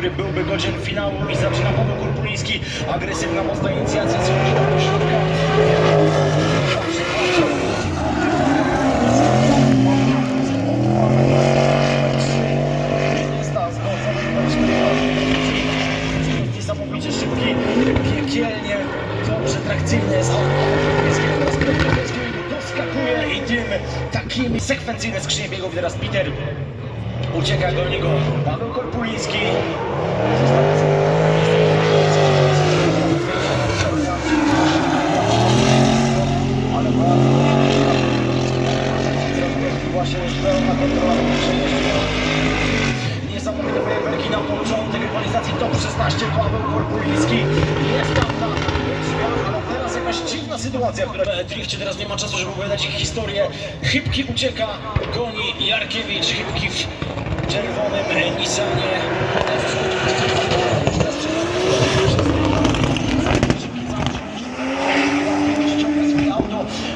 który byłby godzien finału i zaczyna Paweł Kurpuliński. Agresywna, mocna inicjacja, schodzi do środka. Piekielnie, dobrze Kurpulińskiego, teraz Kwiatkowskiego doskakuje i tym takimi sekwencyjne skrzynie biegów teraz Peter Ucieka do niego Paweł Korpuliński. Niesamowite fajerwerki na początek rywalizacji top 16 Paweł Korpuliński jest tam na drzwiach, ale teraz jakaś dziwna sytuacja, która w drifcie teraz nie ma czasu, żeby opowiadać ich historię. Chybki ucieka, goni Jarkiewicz, Chybki w czerwonym e, Nissanie.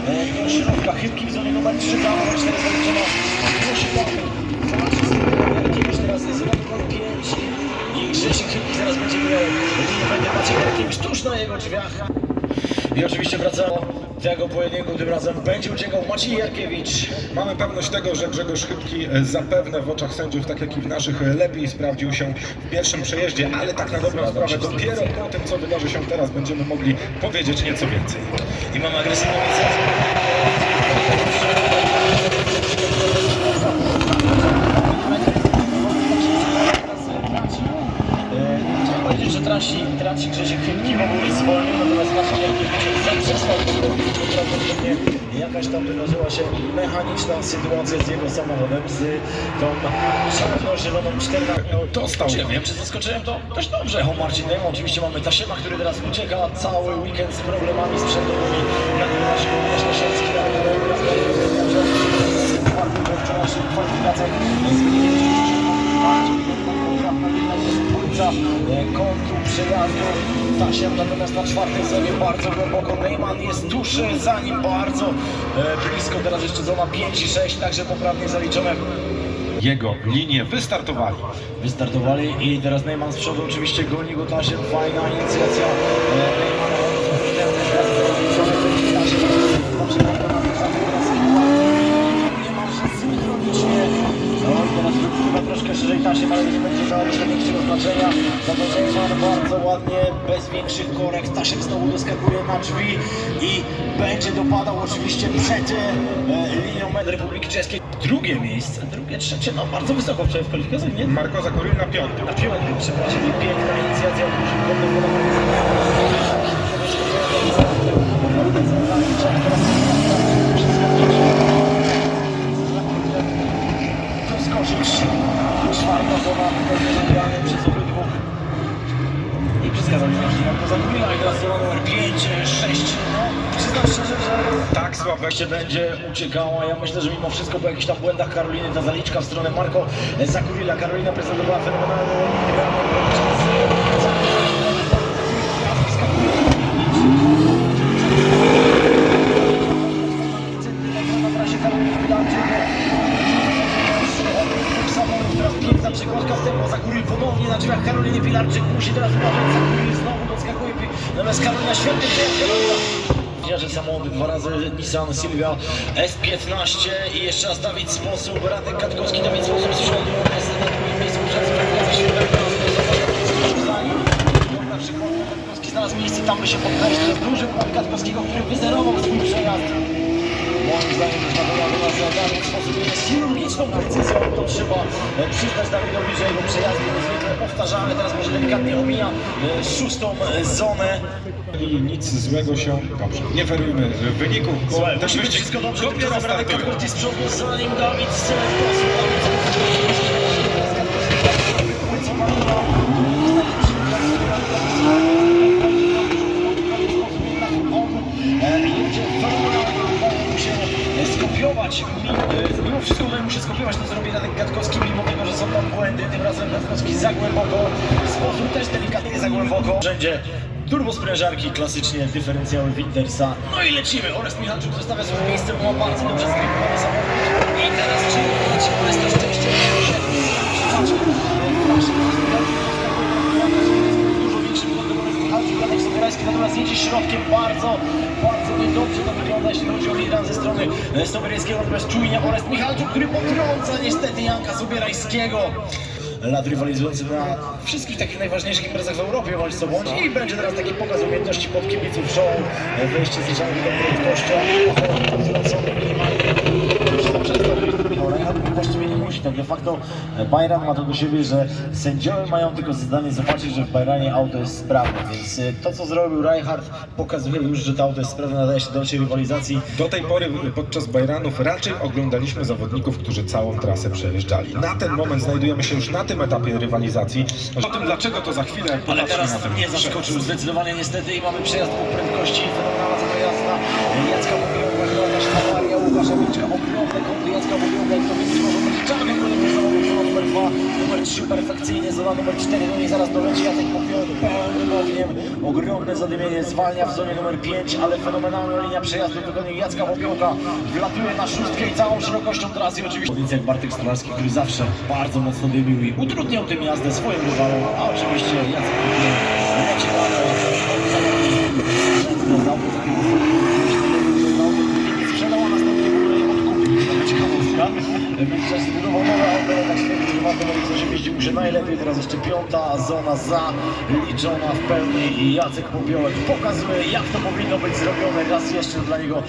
E, środka. Chybki w zonie numer 3 za 4 zaliczona. Tam z Jarkiewicz teraz jest numer 5 i Grzesiek Chybki zaraz będzie miał linię będzie Maciej Jarkiewicz tuż na jego drzwiach. I oczywiście wracało tego pojedynku, tym razem będzie uciekał Maciej Jarkiewicz. Mamy pewność tego, że Grzegorz Chybki e, zapewne w oczach sędziów, tak jak i w naszych, e, lepiej sprawdził się w pierwszym przejeździe, ale tak na dobrą sprawę dopiero po tym, co wydarzy się teraz, będziemy mogli powiedzieć nieco więcej. I mamy agresywną inicjatywę. Chciałem powiedzieć, że traci, traci Grzesiek Chybki, bo był zwolniony, natomiast Maciej Jarkiewicz zaprzestał tego, prawdopodobnie jakaś tam wydarzyła się mechaniczna sytuacja z jego samochodem, z tą czarno-zieloną 14. Dostał. Czy wiem, czy zaskoczyłem to? Dość dobrze. O Marcin Dejmo, oczywiście mamy Tasiema, który teraz ucieka cały weekend z problemami sprzętowymi. Tym nasz Łukasz Lasiecki, ale teraz wczorajszych kwalifikacjach. Przejazdu Tasiem natomiast na czwartej zonie bardzo głęboko Neyman jest tuż za nim bardzo e, blisko teraz jeszcze zona 5 i 6 także poprawnie zaliczone Jego linie wystartowali. Wystartowali i teraz Neyman z przodu oczywiście goni go Tasiem, fajna inicjacja e, Neymana niemalże synchronicznie no i teraz wypływa troszkę szerzej Tasiem, ale nie będzie miało już większego znaczenia. Za to Neyman bardzo ładnie, bez większych korekt Tasiem znowu doskakuje na drzwi i będzie dopadał oczywiście przed e, linią Med Republiki Czeskiej. Drugie miejsce, drugie, trzecie, no bardzo wysoko wczoraj w kwalifikacjach, nie? Marko Zakoryl na piątym. Na piątym, przepraszam, piękna inicjacja dużym kątem Doskoczyć. Czwarta zona wypełniona przez obydwu. I przeskazał się jeszcze Marko Zona numer 5, 6. No, przyznam szczerze, że Tak słabe. się będzie uciekała. Ja myślę, że mimo wszystko po jakichś tam błędach Karoliny ta zaliczka w stronę Marko Zakurila. Karolina prezentowała fenomenalny integralny podczas na trasie Karoliny Pilarczyk. Samochód, teraz przekładka w tempo. Zakuril ponownie na drzwiach Karoliny Pilarczyk. Musi teraz uważać. Zakuril znowu doskakuje. Natomiast Karolina świetnie. Karolina samochody dwa razy Nissan Silvia S15 i jeszcze raz Dawid Sposób, Radek Katkowski, Dawid Sposób z przodu, jest na drugim miejscu przed za świetnego na przykład Katkowski znalazł miejsce, tam by się poddać, to jest duży błąd Katkowskiego, który wyzerował swój przejazd. Moim zdaniem zadanie w sposób z chirurgiczną precyzją, to trzeba e, przyznać Dawidowi, że jego przejazdy niezwykle powtarzalne, teraz może delikatnie omija e, szóstą e, zonę. I nic złego się, dobrze, nie werujmy wyników, Słuchaj, ten musi być wyścig wszystko dobrze, dopiero startuje. Katkowski z przodu, za nim Dawid z posu. za głęboko. Rzędzie turbosprężarki, klasycznie dyferencjały Wintersa. No i lecimy oraz Michalczuk zostawia swoje miejsce, bo ma bardzo dobrze skrępowany samochód. I teraz czy lecimy, jest to szczęście, dużo większy Michalczuk, Radek Soborajski, natomiast jedzie środkiem bardzo, bardzo niedobrze to wygląda, jeśli chodzi o liran ze strony e, Sobierajskiego, natomiast Czujnia oraz Michalczuk, który potrąca niestety Janka Sobierajskiego. Lat rywalizujący na wszystkich takich najważniejszych imprezach w Europie bądź co bądź. I będzie teraz taki pokaz umiejętności pod kibiców show, e, wejście z żadną prędkością, wtrącony minimalnie. Już to przestał Michał Reinhardt, właściwie nie musi, tak de facto Bayram ma to do siebie, że sędziowie mają tylko zadanie zobaczyć, że w Bayranie auto jest sprawne, więc e, to co zrobił Reinhardt pokazuje już, że to auto jest sprawne, nadaje się do dalszej rywalizacji. Do tej pory podczas Bajranów raczej oglądaliśmy zawodników, którzy całą trasę przejeżdżali. Na ten moment znajdujemy się już na tym etapie rywalizacji. O tym dlaczego to za chwilę Ale teraz nie zaskoczył zdecydowanie niestety i mamy przejazd po prędkości fenomenalna jazda Jacka Wilczka, ogromne kąty Jacka Bobiołka i to więc może być czarny kolor do numer 2, numer 3 perfekcyjnie, zona numer 4, no i zaraz doleci Jacek Bobiołek pełnym ogniem, ogromne zadymienie, zwalnia w zonie numer 5, ale fenomenalna linia przejazdu do koni Jacka Bobiołka, wlatuje na szóstkę i całą szerokością trasy. Oczywiście. Policjant Bartek Stolarski, który zawsze bardzo mocno dymił i utrudniał tym jazdę swoim rywalom, a oczywiście Jacek Bobiołek leci sprzedał, Więc też zbudował nowe auto, jednak stwierdził, że warto będzie żebym jeździł że najlepiej. Teraz jeszcze piąta zona zaliczona w pełni i Jacek Popiołek pokazuje, jak to powinno być zrobione. Raz jeszcze dla niego